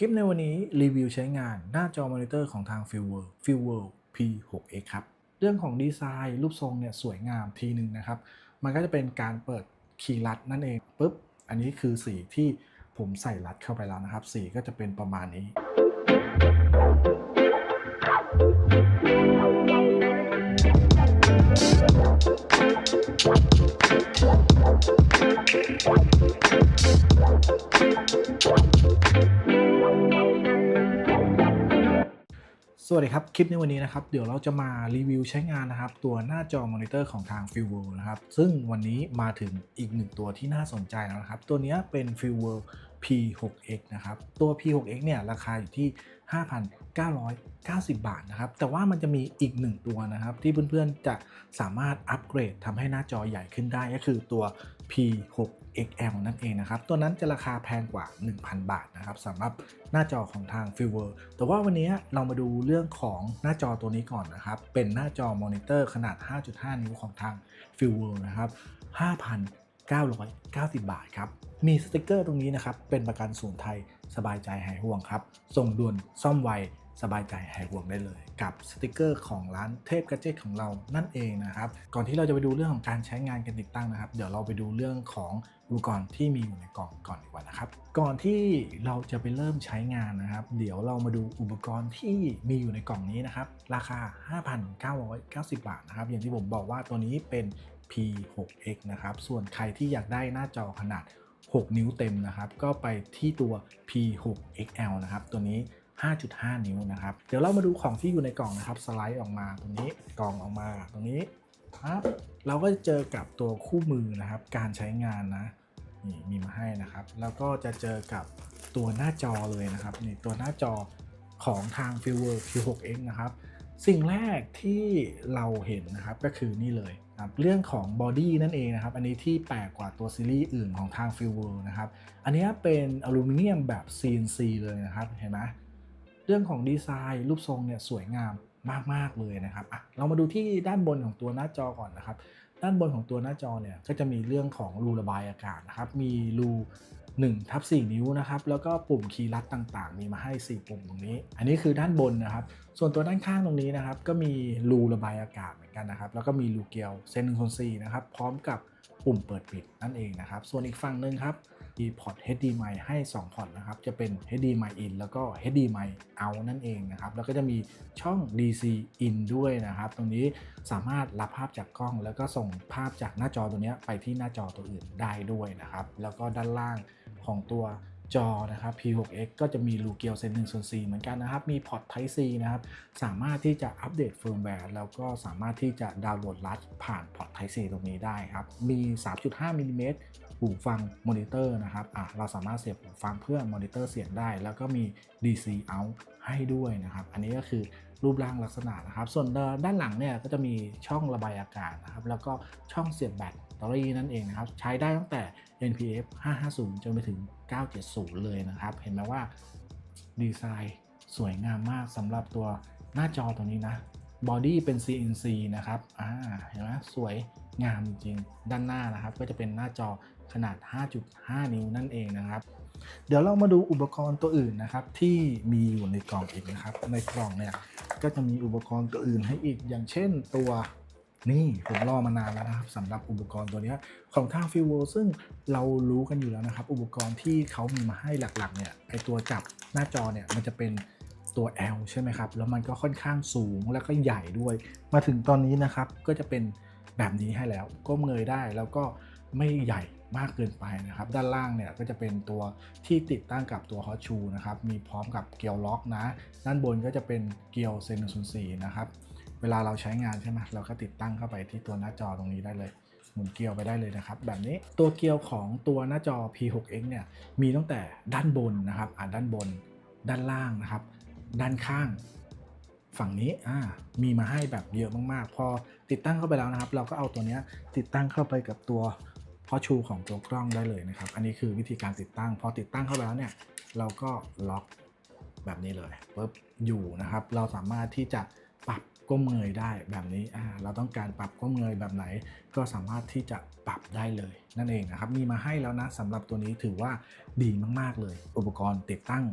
ลิปในวันนี้รีวิวใช้งานหน้าจอมอนิเตอร์ของทาง f i l w o r l d f i l w o r l d P6X ครับ เรื่องของดีไซน์รูปทรงเนี่ยสวยงามทีหนึ่งนะครับ มันก็จะเป็นการเปิดคีย์ลัดนั่นเองปุ๊บ อันนี้คือสีที่ผมใส่ลัดเข้าไปแล้วนะครับ สีก็จะเป็นประมาณนี้ สวัสดีครับ คลิปในวันนี้นะครับ เดี๋ยวเราจะมารีวิวใช้งานนะครับ ตัวหน้าจอมอนิเตอร์ของทาง f i l w o r l d นะครับ ซึ่งวันนี้มาถึงอีกหนึ่งตัวที่น่าสนใจแล้วนะครับ ตัวนี้เป็น f i l w o r l d P6X นะครับ ตัว P6X เนี่ยราคาอยู่ที่ 5,990 บาทนะครับ แต่ว่ามันจะมีอีกหนึ่งตัวนะครับ ที่เพื่อนๆจะสามารถอัปเกรดทำให้หน้าจอใหญ่ขึ้นได้ก็คือตัว P6 XL นั่นเองนะครับ ตัวนั้นจะราคาแพงกว่า 1,000 บาทนะครับสำหรับหน้าจอของทาง f i l w o r แต่ว่าวันนี้เรามาดูเรื่องของหน้าจอตัวนี้ก่อนนะครับ เป็นหน้าจอมอนิเตอร์ขนาด 5.5 นิ้วของทาง f i l w o r นะครับ5,990 บาทครับ มีสติกเกอร์ตรงนี้นะครับ เป็นประกันศูนย์ไทยสบายใจหายห่วงครับ ส่งด่วนซ่อมไวสบายใจหายห่วงได้เลย กับสติกเกอร์ของร้านเทพกระเจตของเรานั่นเองนะครับ ก่อนที่เราจะไปดูเรื่องของการใช้งานการติดตั้งนะครับ เดี๋ยวเราไปดูเรื่องของ อุปกรณ์ที่มีอยู่ในกล่องก่อนดีกว่านะครับ ก่อนที่เราจะไปเริ่มใช้งานนะครับ เดี๋ยวเรามาดูอุปกรณ์ที่มีอยู่ในกล่องนี้นะครับ ราคา 5,990 บาทนะครับ อย่างที่ผมบอกว่าตัวนี้เป็น P6X นะครับ ส่วนใครที่อยากได้หน้าจอขนาด 6 นิ้วเต็มนะครับ ก็ไปที่ตัว P6XL นะครับ ตัวนี้ 5.5 นิ้วนะครับ เดี๋ยวเรามาดูของที่อยู่ในกล่องนะครับ สไลด์ออกมาตรงนี้ กล่องออกมาตรงนี้ครับเราก็จะเจอกับตัวคู่มือนะครับ การใช้งานนะ นี่มีมาให้นะครับ แล้วก็จะเจอกับตัวหน้าจอเลยนะครับนี่ตัวหน้าจอของทาง f i l w o r P6X นะครับ สิ่งแรกที่เราเห็นนะครับก็คือนี่เลยครับเรื่องของบอดี้นั่นเองนะครับ อันนี้ที่แปลกกว่าตัวซีรีส์อื่นของทาง f i l w o r นะครับ อันนี้เป็นอลูมิเนียมแบบ CNC เลยนะครับ เห็นไหมเรื่องของดีไซน์รูปทรงเนี่ยสวยงามมาก ๆ เลยนะครับอะเรามาดูที่ด้านบนของตัวหน้าจอก่อนนะครับ ด้านบนของตัวหน้าจอเนี่ยก็จะมีเรื่องของรูระบายอากาศนะครับ มีรู1ทับ4นิ้วนะครับ แล้วก็ปุ่มคีย์ลัดต่างๆ มีมาให้ 4 ปุ่มตรงนี้ อันนี้คือด้านบนนะครับ ส่วนตัวด้านข้างตรงนี้นะครับ ก็มีรูระบายอากาศเหมือนกันนะครับ แล้วก็มีรูเกลียวเซนหนึ่งคนสี่นะครับ พร้อมกับปุ่มเปิดปิดนั่นเองนะครับ ส่วนอีกฝั่งหนึ่งครับีพอร์ต HDMI ให้ 2 พอร์ตนะครับ จะเป็น HDMI in แล้วก็ HDMI out นั่นเองนะครับ แล้วก็จะมีช่อง DC in ด้วยนะครับ ตรงนี้สามารถรับภาพจากกล้อง แล้วก็ส่งภาพจากหน้าจอตัวนี้ไปที่หน้าจอตัวอื่นได้ด้วยนะครับ แล้วก็ด้านล่างของตัว จอนะครับ P6X ก็จะมีรูเกียวเซน1ส่วน4เหมือนกันนะครับ มีพอร์ต Type C นะครับ สามารถที่จะอัปเดตเฟิร์มแวร์แล้วก็สามารถที่จะดาวน์โหลดลัดผ่านพอร์ต Type C ตรงนี้ได้ครับ มี 3.5มิลลิเมตรหูฟังมอนิเตอร์นะครับอะเราสามารถเสียบหูฟังเพื่อมอนิเตอร์เสียงได้ แล้วก็มี DC out ให้ด้วยนะครับ อันนี้ก็คือรูปร่างลักษณะนะครับ ส่วนด้านหลังเนี่ยก็จะมีช่องระบายอากาศนะครับ แล้วก็ช่องเสียบแบต ตอรี่นั่นเองนะครับ ใช้ได้ตั้งแต่ NPF 550 จนไปถึง 970 เลยนะครับ เห็นไหมว่าดีไซน์สวยงามมากสำหรับตัวหน้าจอตัวนี้นะบอดี้เป็น CNC นะครับอ่าเห็นไหมสวยงามจริงด้านหน้านะครับ ก็จะเป็นหน้าจอขนาด 5.5 นิ้วนั่นเองนะครับ เดี๋ยวเรามาดูอุปกรณ์ตัวอื่นนะครับ ที่มีอยู่ในกล่องอีกนะครับ ในกล่องเนี่ยก็จะมีอุปกรณ์ตัวอื่นให้อีกอย่างเช่นตัว นี่ผมรอมานานแล้วนะครับสำหรับอุปกรณ์ตัวนี้ของทางฟิวโวซึ่งเรารู้กันอยู่แล้วนะครับ อุปกรณ์ที่เขามีมาให้หลักๆเนี่ยไอตัวจับหน้าจอเนี่ยมันจะเป็นตัว L ใช่ไหมครับ แล้วมันก็ค่อนข้างสูงแล้วก็ใหญ่ด้วย มาถึงตอนนี้นะครับก็จะเป็นแบบนี้ให้แล้วก้มเงยได้แล้วก็ไม่ใหญ่มากเกินไปนะครับ ด้านล่างเนี่ยก็จะเป็นตัวที่ติดตั้งกับตัวฮอชูนะครับ มีพร้อมกับเกลียวล็อกนะ ด้านบนก็จะเป็นเกลียวเซนศูนย์สี่นะครับ เวลาเราใช้งานใช่ไหมเราก็ติดตั้งเข้าไปที่ตัวหน้าจอตรงนี้ได้เลยหมุนเกลียวไปได้เลยนะครับ แบบนี้ตัวเกลียวของตัวหน้าจอ P6X เนี่ยมีตั้งแต่ด้านบนนะครับอ่าด้านบน ด้านล่างนะครับ ด้านข้าง ฝั่งนี้อ่ามีมาให้แบบเยอะมากๆ พอติดตั้งเข้าไปแล้วนะครับ เราก็เอาตัวเนี้ยติดตั้งเข้าไปกับตัวพ่อชูของตัวกล้องได้เลยนะครับ อันนี้คือวิธีการติดตั้ง พอติดตั้งเข้าไปแล้วเนี่ยเราก็ล็อกแบบนี้เลยปุ๊บอยู่นะครับ เราสามารถที่จะปรับ ก้มเงยได้แบบนี้เราต้องการปรับก้มเงยแบบไหน ก็สามารถที่จะปรับได้เลยนั่นเองนะครับมีมาให้แล้วนะสำหรับตัวนี้ถือว่าดีมากๆเลย อุปกรณ์ติดตั้ง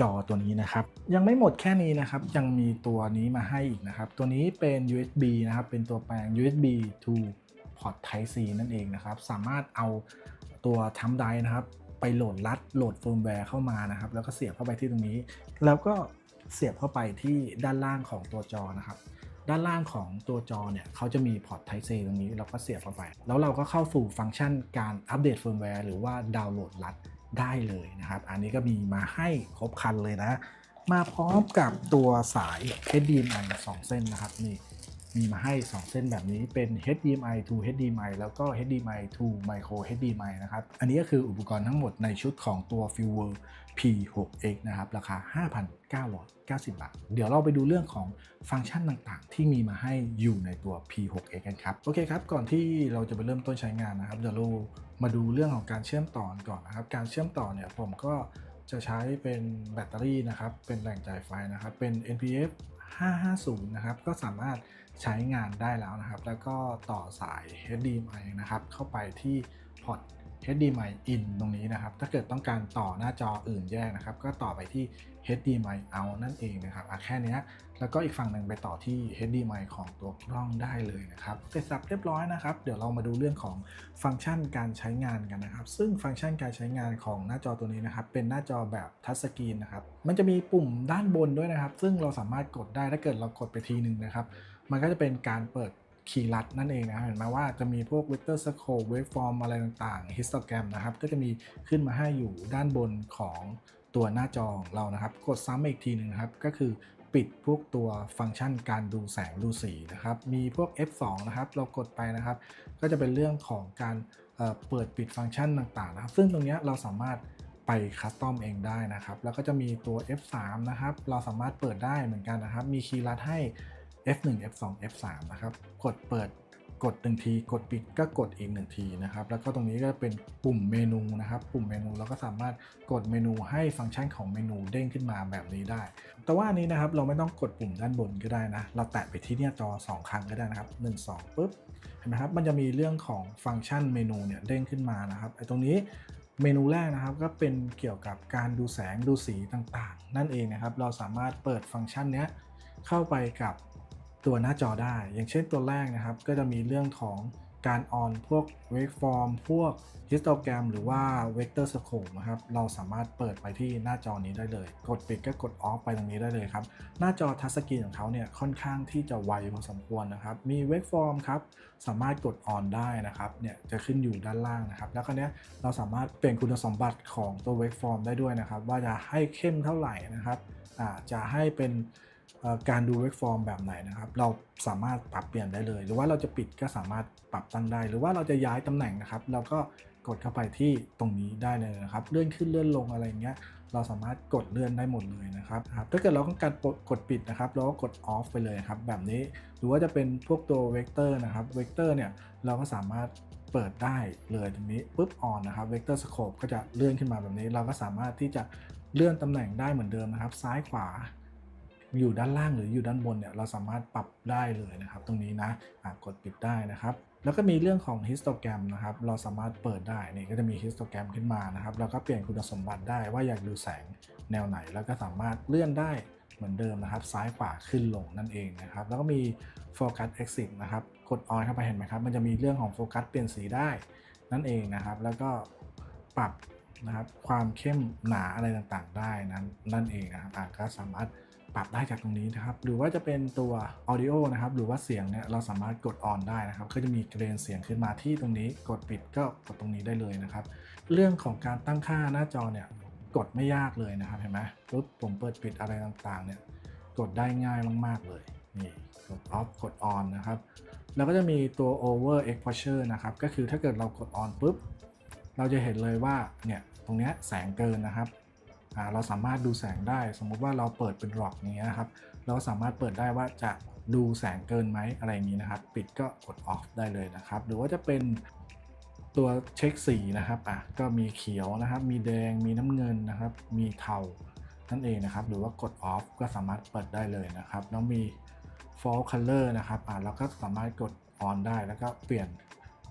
จอตัวนี้นะครับ ยังไม่หมดแค่นี้นะครับ ยังมีตัวนี้มาให้อีกนะครับ ตัวนี้เป็น USB นะครับ เป็นตัวแปลง USB to port Type C นั่นเองนะครับ สามารถเอาตัวทัมไดนะครับ ไปโหลดรัดโหลดเฟิร์มแวร์เข้ามานะครับ แล้วก็เสียบเข้าไปที่ตรงนี้ แล้วก็ เสียบเข้าไปที่ด้านล่างของตัวจอนะครับ ด้านล่างของตัวจอเนี่ยเขาจะมีพอร์ต Type C ตรงนี้เราก็เสียบเข้าไป แล้วเราก็เข้าสู่ฟังก์ชันการอัปเดตเฟิร์มแวร์หรือว่าดาวน์โหลดรัดได้เลยนะครับ อันนี้ก็มีมาให้ครบคันเลยนะ มาพร้อมกับตัวสาย HDMI 2 เส้นนะครับนี่ มีมาให้ 2 เส้นแบบนี้เป็น HDMI to HDMI แล้วก็ HDMI to Micro HDMI นะครับ อันนี้ก็คืออุปกรณ์ทั้งหมดในชุดของตัว f i l w e r P6X นะครับ ราคา 5,990 บาท เดี๋ยวเราไปดูเรื่องของฟังก์ชันต่างๆ ที่มีมาให้อยู่ในตัว P6X กันครับ โอเคครับ ก่อนที่เราจะไปเริ่มต้นใช้งานนะครับเดี๋ยวเรามาดูเรื่องของการเชื่อมต่อก่อนนะครับ การเชื่อมต่อเนี่ยผมก็จะใช้เป็นแบตเตอรี่นะครับ เป็นแหล่งจ่ายไฟนะครับ เป็น NPF 550 นะครับ ก็สามารถ ใช้งานได้แล้วนะครับ แล้วก็ต่อสาย HDMI นะครับ เข้าไปที่พอร์ต HDMI in ตรงนี้นะครับ ถ้าเกิดต้องการต่อหน้าจออื่นแยกนะครับ ก็ต่อไปที่ HDMI out นั่นเองนะครับอะแค่เนี้ยแล้วก็อีกฝั่งหนึ่งไปต่อที่ HDMI ของตัวกล้องได้เลยนะครับเสร็จสับเรียบร้อยนะครับ เดี๋ยวเรามาดูเรื่องของฟังก์ชันการใช้งานกันนะครับ ซึ่งฟังก์ชันการใช้งานของหน้าจอตัวนี้นะครับ เป็นหน้าจอแบบทัชสกรีนนะครับ มันจะมีปุ่มด้านบนด้วยนะครับ ซึ่งเราสามารถกดได้ถ้าเกิดเรากดไปทีหนึ่งนะครับ มันก็จะเป็นการเปิดคีย์ลัดนั่นเองนะเห็นไหมว่าจะมีพวก vector scope waveform อะไรต่างๆ histogram นะครับ ก็จะมีขึ้นมาให้อยู่ด้านบนของตัวหน้าจอของเรานะครับ กดซ้ำอีกทีหนึ่งนะครับ ก็คือปิดพวกตัวฟังก์ชันการดูแสงดูสีนะครับ มีพวก F2 นะครับ เรากดไปนะครับ ก็จะเป็นเรื่องของการเปิดปิดฟังก์ชันต่างๆนะครับ ซึ่งตรงนี้เราสามารถไปคัสตอมเองได้นะครับ แล้วก็จะมีตัว F3 นะครับ เราสามารถเปิดได้เหมือนกันนะครับ มีคีย์ลัดให้ F1 F2 F3 นะครับ กดเปิดกดหนึ่งที กดปิดก็กดอีกหนึ่งทีนะครับ แล้วก็ตรงนี้ก็เป็นปุ่มเมนูนะครับ ปุ่มเมนูเราก็สามารถกดเมนูให้ฟังก์ชันของเมนูเด้งขึ้นมาแบบนี้ได้ แต่ว่านี้นะครับเราไม่ต้องกดปุ่มด้านบนก็ได้นะ เราแตะไปที่หน้าจอ 2 ครั้งก็ได้นะครับ 1 2ปุ๊บ เห็นไหมครับ มันจะมีเรื่องของฟังก์ชันเมนูเนี่ยเด้งขึ้นมานะครับ ไอ้ตรงนี้เมนูแรกนะครับก็เป็นเกี่ยวกับการดูแสงดูสีต่างๆ นั่นเองนะครับ เราสามารถเปิดฟังก์ชันเนี้ยเข้าไปกับ ตัวหน้าจอได้ อย่างเช่นตัวแรกนะครับ ก็จะมีเรื่องของการออนพวก waveform พวก histogram หรือว่า vector scope นะครับ เราสามารถเปิดไปที่หน้าจอนี้ได้เลย กดปิดก็กด off ไปตรงนี้ได้เลยครับ หน้าจอทัชสกรีนของเขาเนี่ยค่อนข้างที่จะไวพอสมควรนะครับ มี waveform ครับ สามารถกด on ได้นะครับ เนี่ยจะขึ้นอยู่ด้านล่างนะครับ แล้วคราวนี้เราสามารถเปลี่ยนคุณสมบัติของตัว waveform ได้ด้วยนะครับ ว่าจะให้เข้มเท่าไหร่นะครับอ่าจะให้เป็น การดู waveform แบบไหนนะครับ เราสามารถปรับเปลี่ยนได้เลย หรือว่าเราจะปิดก็สามารถปรับตั้งได้ หรือว่าเราจะย้ายตำแหน่งนะครับ เราก็กดเข้าไปที่ตรงนี้ได้เลยนะครับ เลื่อนขึ้นเลื่อนลงอะไรเงี้ย เราสามารถกดเลื่อนได้หมดเลยนะครับครับ ถ้าเกิดเราต้องการกดปิดนะครับ เราก็กด off ไปเลยครับ แบบนี้ หรือว่าจะเป็นพวกตัวเวกเตอร์นะครับ เวกเตอร์เนี่ย เราก็สามารถเปิดได้เลยตรงนี้ปุ๊บ on นะครับ เวกเตอร์สโคปก็จะเลื่อนขึ้นมาแบบนี้ เราก็สามารถที่จะเลื่อนตำแหน่งได้เหมือนเดิมนะครับ ซ้ายขวา อยู่ด้านล่างหรืออยู่ด้านบนเนี่ยเราสามารถปรับได้เลยนะครับ ตรงนี้นะะกดปิดได้นะครับแล้วก็มีเรื่องของ histogram นะครับ เราสามารถเปิดได้ นี่ก็จะมี histogram ขึ้นมานะครับ แล้วก็เปลี่ยนคุณสมบัติได้ว่าอยากดูแสงแนวไหน แล้วก็สามารถเลื่อนได้เหมือนเดิมนะครับ ซ้ายขวาขึ้นลงนั่นเองนะครับ แล้วก็มี focus exit นะครับ กด on เข้าไปเห็นไหมครับ มันจะมีเรื่องของโฟกัสเปลี่ยนสีได้นั่นเองนะครับ แล้วก็ปรับนะครับ ความเข้มหนาอะไรต่างๆ ได้นั้นนั่นเองนะครับก็สามารถ ปรับได้จากตรงนี้นะครับ หรือว่าจะเป็นตัว audio นะครับ หรือว่าเสียงเนี่ยเราสามารถกด on ได้นะครับ ก็จะมีเกรนเสียงขึ้นมาที่ตรงนี้ กดปิดก็กดตรงนี้ได้เลยนะครับ เรื่องของการตั้งค่าหน้าจอเนี่ยกดไม่ยากเลยนะครับ เห็นไหมปุ๊บผมเปิดปิดอะไรต่างๆเนี่ย กดได้ง่ายมาก ๆ เลย นี่กด off กด on นะครับ แล้วก็จะมีตัว over exposure นะครับ ก็คือถ้าเกิดเรากด on ปุ๊บ เราจะเห็นเลยว่า เนี่ย ตรงนี้แสงเกินนะครับ เราสามารถดูแสงได้ สมมุติว่าเราเปิดเป็นหลอกอย่างเงี้นะครับ เราสามารถเปิดได้ว่าจะดูแสงเกินไหมอะไรอย่างนี้นะครับ ปิดก็กด off ได้เลยนะครับ หรือว่าจะเป็นตัวเช็คสีนะครับอะก็มีเขียวนะครับ มีแดงมีน้ำเงินนะครับ มีเทานั่นเองนะครับ หรือว่ากด off ก็สามารถเปิดได้เลยนะครับแล้วมี fall color นะครับอะเราก็สามารถกด on ได้แล้วก็เปลี่ยน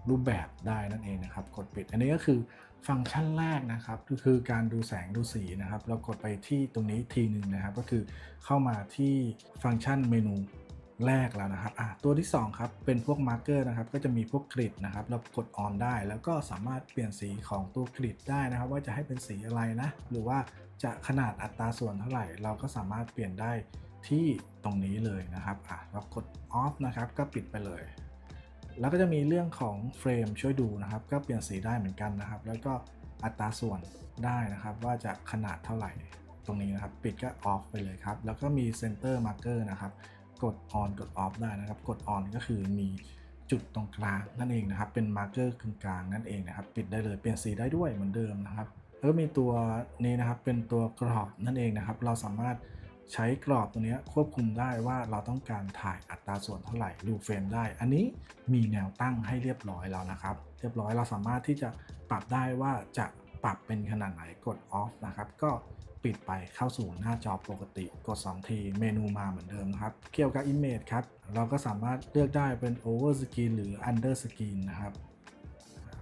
รูปแบบได้นั่นเองนะครับ กดปิด อันนี้ก็คือ ฟังก์ชันแรกนะครับก็คือการดูแสงดูสีนะครับ เรากดไปที่ตรงนี้ทีหนึ่งนะครับ ก็คือเข้ามาที่ฟังก์ชันเมนูแรกแล้วนะครับอะตัวที่ 2 ครับ เป็นพวกมาร์เกอร์นะครับ ก็จะมีพวกกริดนะครับ เรากดออนได้ แล้วก็สามารถเปลี่ยนสีของตัวกริดได้นะครับ ว่าจะให้เป็นสีอะไรนะ หรือว่าจะขนาดอัตราส่วนเท่าไหร่ เราก็สามารถเปลี่ยนได้ที่ตรงนี้เลยนะครับอะเรากดออฟนะครับ ก็ปิดไปเลย แล้วก็จะมีเรื่องของเฟรมช่วยดูนะครับ ก็เปลี่ยนสีได้เหมือนกันนะครับ แล้วก็อัตราส่วนได้นะครับ ว่าจะขนาดเท่าไหร่ตรงนี้นะครับ ปิดก็ออฟไปเลยครับ แล้วก็มีเซนเตอร์มาร์เกอร์นะครับ กด on กด off ได้นะครับ กด on ก็คือมีจุดตรงกลางนั่นเองนะครับ เป็นมาร์เกอร์กึ่งกลางนั่นเองนะครับ ปิดได้เลยเปลี่ยนสีได้ด้วยเหมือนเดิมนะครับ แล้วก็มีตัวนี้นะครับเป็นตัวกรอบนั่นเองนะครับ เราสามารถ ใช้กรอบตัวนี้ควบคุมได้ว่าเราต้องการถ่ายอัตราส่วนเท่าไหร่รูปเฟรมได้ อันนี้มีแนวตั้งให้เรียบร้อยแล้วนะครับ เรียบร้อยเราสามารถที่จะปรับได้ว่าจะปรับเป็นขนาดไหนกด off นะครับ ก็ปิดไปเข้าสู่หน้าจอปกติ กด 2 ทีเมนูมาเหมือนเดิมครับ เกี่ยวกับ image ครับ เราก็สามารถเลือกได้เป็น over screen หรือ under screen นะครับ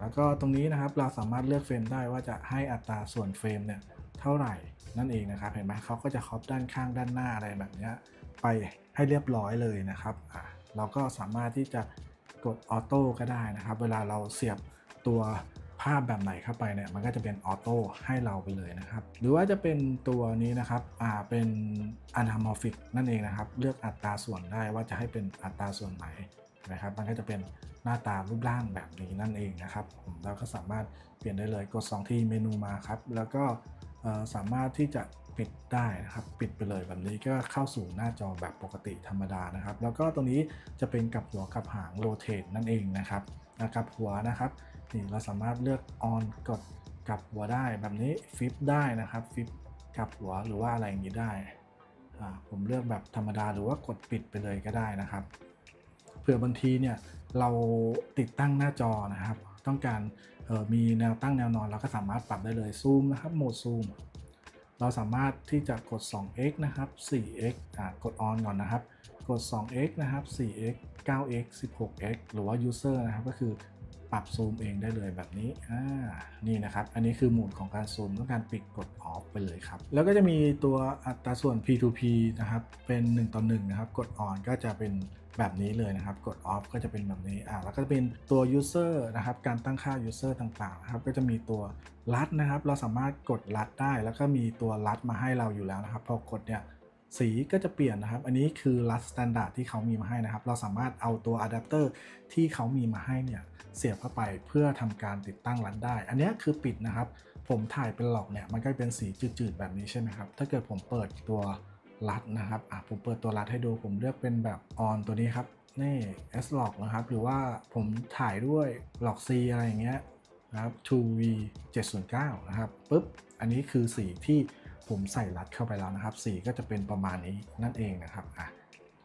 แล้วก็ตรงนี้นะครับเราสามารถเลือกเฟรมได้ว่าจะให้อัตราส่วนเฟรมเนี่ยเท่าไหร่นั่นเองนะครับเห็นไหมเขาก็จะครอบด้านข้างด้านหน้าอะไรแบบเนี้ยไปให้เรียบร้อยเลยนะครับอะเราก็สามารถที่จะกดออโต้ก็ได้นะครับ เวลาเราเสียบตัวภาพแบบไหนเข้าไปเนี่ยมันก็จะเป็นออโต้ให้เราไปเลยนะครับ หรือว่าจะเป็นตัวนี้นะครับอ่าเป็น anamorphic นั่นเองนะครับ เลือกอัตราส่วนได้ว่าจะให้เป็นอัตราส่วนไหนนะครับ มันก็จะเป็น หน้าตารูปร่างแบบนี้นั่นเองนะครับผมเราก็สามารถเปลี่ยนได้เลยกด 2 ที่เมนูมาครับ แล้วก็สามารถที่จะปิดได้นะครับ ปิดไปเลยแบบนี้ก็เข้าสู่หน้าจอแบบปกติธรรมดานะครับ แล้วก็ตรงนี้จะเป็นกับหัวกับหางโรเ e นั่นเองนะครับนะครับหัวนะครับนี่เราสามารถเลือก on กดกลับหัวได้แบบนี้ฟิปได้นะครับฟิปกลับหัวหรือว่าอะไรอย่างนี้ได้ผมเลือกแบบธรรมดาหรือว่ากดปิดไปเลยก็ได้นะครับเผื่อบางทีเนี่ย เราติดตั้งหน้าจอนะครับ ต้องการมีแนวตั้งแนวนอนเราก็สามารถปรับได้เลยซูมนะครับโหมดซูมเราสามารถที่จะกด 2x นะครับ 4x อ่ากด on ก่อนนะครับ กด 2x นะครับ 4x 9x 16x หรือว่า user นะครับ ก็คือปรับซูมเองได้เลยแบบนี้ อ่า นี่นะครับ อันนี้คือโหมดของการซูมต้องการปิดกด off ไปเลยครับ แล้วก็จะมีตัวอัตราส่วน P2P นะครับ เป็น 1 ต่อ 1 นะครับ กด on ก็จะเป็น แบบนี้เลยนะครับ กด off ก็จะเป็นแบบนี้อ่าแล้วก็จะเป็นตัว user นะครับ การตั้งค่า user ต่างๆนะครับ ก็จะมีตัวรัดนะครับ เราสามารถกดรัดได้ แล้วก็มีตัวรัดมาให้เราอยู่แล้วนะครับ พอกดเนี่ยสีก็จะเปลี่ยนนะครับ อันนี้คือรัดสแตนดาร์ดที่เขามีมาให้นะครับ เราสามารถเอาตัวอะแดปเตอร์ที่เขามีมาให้เนี่ยเสียบเข้าไปเพื่อทำการติดตั้งรัดได้ อันนี้คือปิดนะครับ ผมถ่ายเป็นหลอกเนี่ย มันก็เป็นสีจืดๆแบบนี้ใช่ไหมครับ ถ้าเกิดผมเปิดตัว รัดนะครับอะผมเปิดตัวรัดให้ดูผมเลือกเป็นแบบออนตัวนี้ครับนี่ S log นะครับ หรือว่าผมถ่ายด้วย log C อะไรอย่างเงี้ยนะครับ 2V 709 นะครับปุ๊บ อันนี้คือสีที่ผมใส่รัดเข้าไปแล้วนะครับ สีก็จะเป็นประมาณนี้นั่นเองนะครับอะ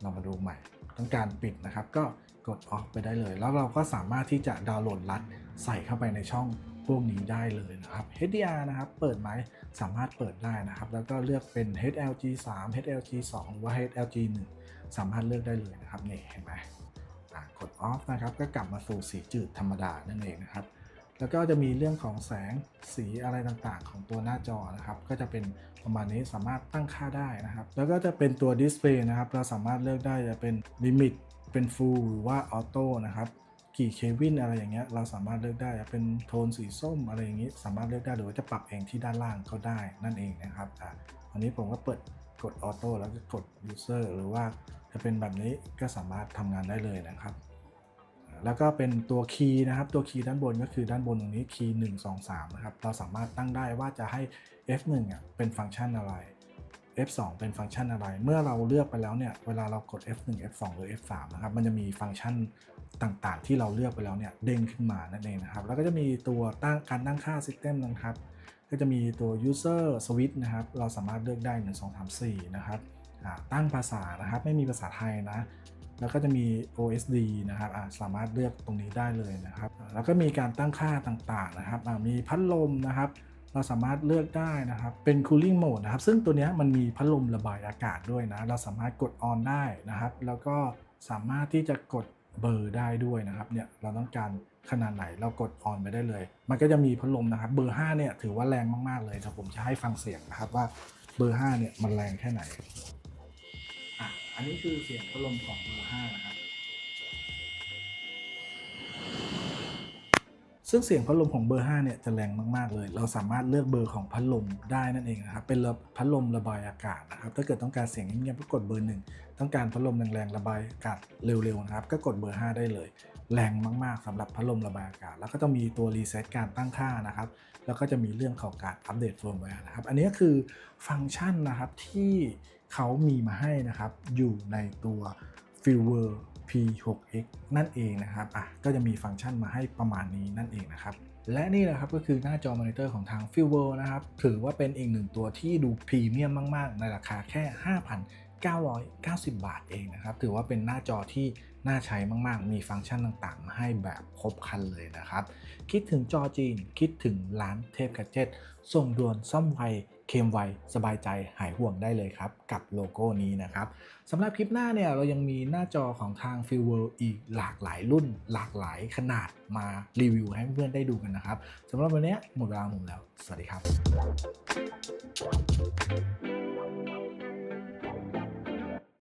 เรามาดูใหม่ ต้องการปิดนะครับ ก็กด off ไปได้เลย แล้วเราก็สามารถที่จะดาวน์โหลดรัดใส่เข้าไปในช่อง พวกนี้ได้เลยนะครับ HDR นะครับ เปิดไหมสามารถเปิดได้นะครับ แล้วก็เลือกเป็น HLG 3 HLG 2หรือว่า HLG 1 สามารถเลือกได้เลยนะครับนี่เห็นไหมกด off นะครับ ก็กลับมาสู่สีจืดธรรมดานั่นเองนะครับแล้วก็จะมีเรื่องของแสงสีอะไรต่างๆ ของตัวหน้าจอนะครับ ก็จะเป็นประมาณนี้สามารถตั้งค่าได้นะครับ แล้วก็จะเป็นตัวดิสเพลย์นะครับ เราสามารถเลือกได้จะเป็นลิมิตเป็น full หรือว่าออโต้นะครับ กี่เควินอะไรอย่างเงี้ยเราสามารถเลือกได้เป็นโทนสีส้มอะไรอย่างงี้ สามารถเลือกได้หรือว่าจะปรับเองที่ด้านล่างก็ได้นั่นเองนะครับอะอันนี้ผมก็เปิดกดออโต้แล้วก็กด user หรือว่าจะเป็นแบบนี้ก็สามารถทำงานได้เลยนะครับ แล้วก็เป็นตัวคีย์นะครับ ตัวคีย์ด้านบนก็คือด้านบนตรงนี้คีย์1 2 3นะครับ เราสามารถตั้งได้ว่าจะให้ F1 อะเป็นฟังก์ชันอะไร F2 เป็นฟังก์ชันอะไร เมื่อเราเลือกไปแล้วเนี่ย เวลาเรากด F1 F2 หรือ F3 นะครับ มันจะมีฟังก์ชัน ต่างๆ ที่เราเลือกไปแล้วเนี่ยเด้งขึ้นมานั่นเองนะครับ แล้วก็จะมีตัวตั้งการตั้งค่า System นะครับ ก็จะมีตัว user switch นะครับ เราสามารถเลือกได้ 1 2 3 4 นะครับตั้งภาษานะครับ ไม่มีภาษาไทยนะ แล้วก็จะมี OSD นะครับสามารถเลือกตรงนี้ได้เลยนะครับ แล้วก็มีการตั้งค่าต่างๆนะครับมีพัดลมนะครับเราสามารถเลือกได้นะครับ เป็น cooling mode นะครับ ซึ่งตัวนี้มันมีพัดลมระบายอากาศด้วยนะ เราสามารถกด on ได้นะครับ แล้วก็สามารถที่จะกด เบอร์ได้ด้วยนะครับเนี่ยเราต้องการขนาดไหนเรากดออนไปได้เลย มันก็จะมีพัดลมนะครับ เบอร์5เนี่ยถือว่าแรงมาก ๆ เลยแต่ผมจะให้ฟังเสียงนะครับว่าเบอร์5เนี่ยมันแรงแค่ไหนอะอันนี้คือเสียงพัดลมของเบอร์5นะครับ ซึ่งเสียงพัดลมของเบอร์ 5 เนี่ยจะแรงมากๆเลย เราสามารถเลือกเบอร์ของพัดลมได้นั่นเองนะครับ เป็นระพัดลมระบายอากาศนะครับ ถ้าเกิดต้องการเสียงเงียบๆก็กดเบอร์ 1 ต้องการพัดลมแรงๆระบายอากาศเร็วๆนะครับ ก็กดเบอร์ 5 ได้เลย แรงมากๆสำหรับพัดลมระบายอากาศ แล้วก็จะมีตัวรีเซ็ตการตั้งค่านะครับ แล้วก็จะมีเรื่องของการอัปเดตเฟิร์มแวร์นะครับ อันนี้ก็คือฟังก์ชันนะครับที่เขามีมาให้นะครับอยู่ในตัว f i l w e r P6X นั่นเองนะครับอะก็จะมีฟังก์ชันมาให้ประมาณนี้นั่นเองนะครับ และนี่นะครับก็คือหน้าจอมอนิเตอร์ของทาง f i l w e r นะครับ ถือว่าเป็นอีกหนึ่งตัวที่ดูพรีเมียมมาก ๆ ในราคาแค่ 5,000 990 บาทเองนะครับ ถือว่าเป็นหน้าจอที่น่าใช้มากๆ มีฟังก์ชันต่างๆ มาให้แบบครบครันเลยนะครับ คิดถึงจอจีน คิดถึงร้านเทพกัจเจ็ตส่งด่วนซ่อมไวเคมไวสบายใจหายห่วงได้เลยครับ กับโลโก้นี้นะครับสำหรับคลิปหน้าเนี่ยเรายังมีหน้าจอของทาง f i l w o r l d อีกหลากหลายรุ่น หลากหลายขนาดมารีวิวให้เพื่อนๆได้ดูกันนะครับสำหรับวันนี้หมดเวลาของผมแล้ว สวัสดีครับ